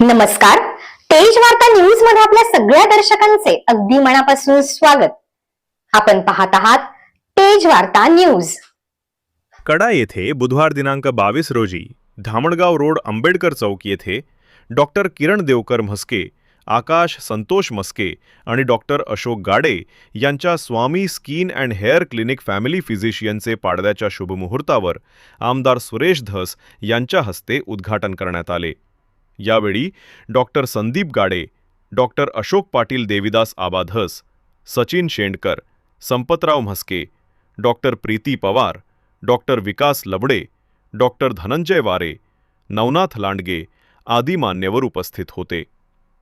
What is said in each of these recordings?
नमस्कार. तेज वार्ता न्यूजमध्ये आपल्या सगळ्या दर्शकांचे अगदी मनापासून स्वागत. आपण पाहत आहात तेज वार्ता न्यूज कडा येथे बुधवार दिनांक बावीस रोजी धामणगाव रोड आंबेडकर चौक येथे डॉक्टर किरण देवकर म्हस्के आकाश संतोष मस्के आणि डॉक्टर अशोक गाडे यांच्या Swami skin and hair clinic family फिजिशियनचे पाडव्याच्या शुभमुहूर्तावर आमदार सुरेश धस यांच्या हस्ते उद्घाटन करण्यात आले. यावेळी doctor Sandeep Gade doctor Ashok Patil Devidas Abadhas Sachin Shendkar Sampatrao Mhaske doctor Preeti Pawar doctor Vikas Labde doctor Dhananjay Ware Navnath Landge आदी मान्यवर उपस्थित होते.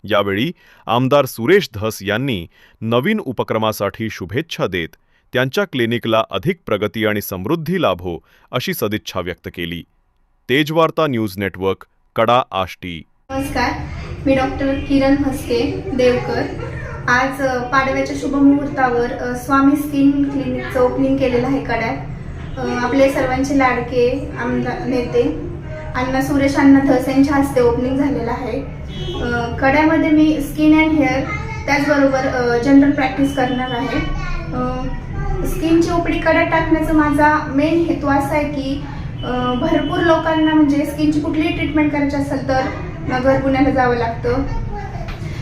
यावेळी आमदार सुरेश धस यांनी नवीन उपक्रमासाठी शुभेच्छा देत त्यांच्या क्लिनिकला अधिक प्रगती आणि समृद्धी लाभो अशी सदिच्छा व्यक्त केली. Tejvarta news network Kada Ashti. नमस्कार मी डॉक्टर किरण म्हस्के देवकर. आज पाडव्याच्या शुभमुहूर्तावर स्वामी स्किन क्लिनिकचं ओपनिंग केलेलं आहे कड्यात आपले सर्वांचे लाडके आमदार नेते अण्णा सुरेश अण्णा धस यांच्या हस्ते ओपनिंग झालेलं आहे. कड्यामध्ये मी स्किन अँड हेअर त्याचबरोबर जनरल प्रॅक्टिस करणार आहे. स्किनची उपडी कड्यात टाकण्याचा माझा मेन हेतू असा आहे की भरपूर लोकांना म्हणजे स्किनची कुठलीही ट्रीटमेंट करायची असेल तर नगर पुण्याला जावं लागतं.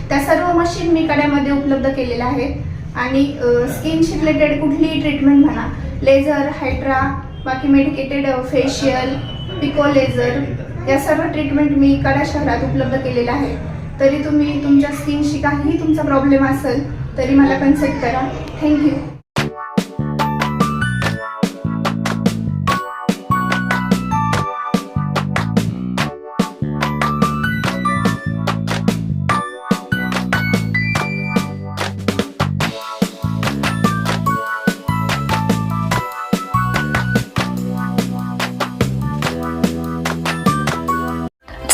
त्या सर्व मशीन मी कड्यामध्ये उपलब्ध केलेल्या आहेत. आणि स्किनशी रिलेटेड कुठलीही ट्रीटमेंट म्हणा लेझर हायड्रा बाकी मेडिकेटेड फेशियल पिको लेझर या सर्व ट्रीटमेंट मी कडा शहरात उपलब्ध केलेल्या आहे तरी तुम्ही तुमच्या स्किनशी काहीही तुमचा प्रॉब्लेम असेल तरी मला कन्सल्ट करा. थँक्यू